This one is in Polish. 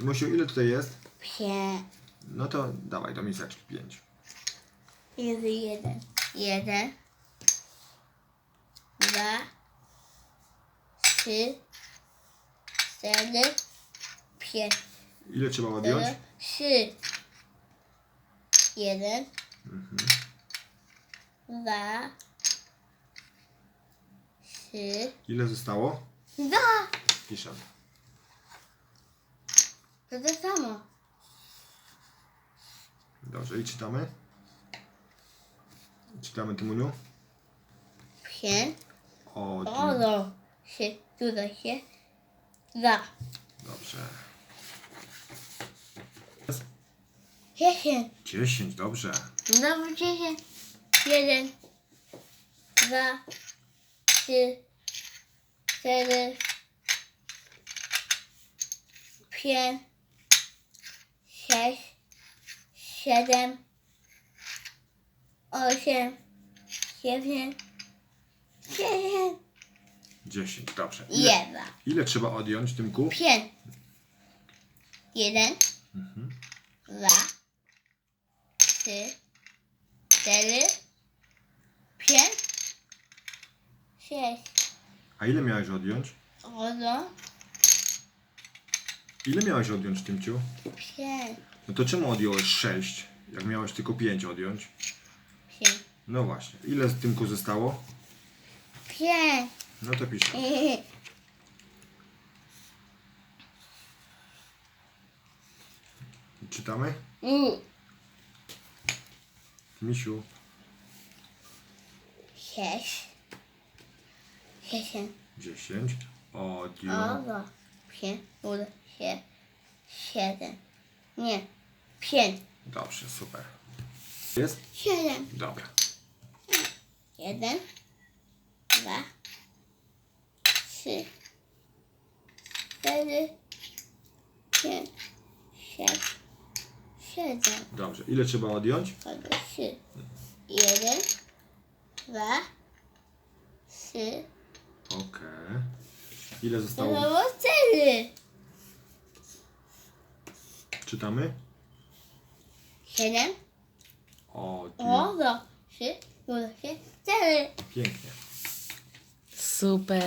Tymusiu, ile tutaj jest? Pie. No to dawaj do miseczki. Pięć. Jest jeden. Jeden. Dwa. Trzy. Cztery. Pięć. Ile trzeba odjąć? Trzy. Jeden. Dwa. Trzy. Ile zostało? Dwa. Piszę. To to samo. Dobrze, i czytamy? Czytamy Tymuniu? Pięć. O, ty... Odo się, tutaj się. Dwa. Dobrze. Dziesięć. Dziesięć, dobrze. Znowu dziesięć. Jeden. Dwa. Trzy. Cztery. Pięć. Sześć. Siedem. Osiem. Dziewięć. Dziesięć. Dziesięć, dobrze. Ile, ile trzeba odjąć, Tymku? Pięć. Jeden. Dwa. Trzy. Cztery. Pięć. Sześć. A ile miałeś odjąć? Odo. Ile miałeś odjąć, Tymciu? Pięć. No to czemu odjąłeś sześć, jak miałeś tylko pięć odjąć? Pięć. No właśnie. Ile z Tymku zostało? Pięć. No to piszę. Czytamy? Misiu. Sześć. Dziesięć. Dziesięć. Odjął. Pięć. Siedem. Nie. Pięć. Dobrze, super. Jest? Siedem. Dobra. Jeden, dwa, trzy, cztery, pięć, sześć, siedem. Dobrze. Ile trzeba odjąć? Albo trzy. Jeden, dwa, trzy, Okej. Ile zostało? albo cztery. Czytamy? Siedem, o, do, trzy, cztery. Pięknie. Super.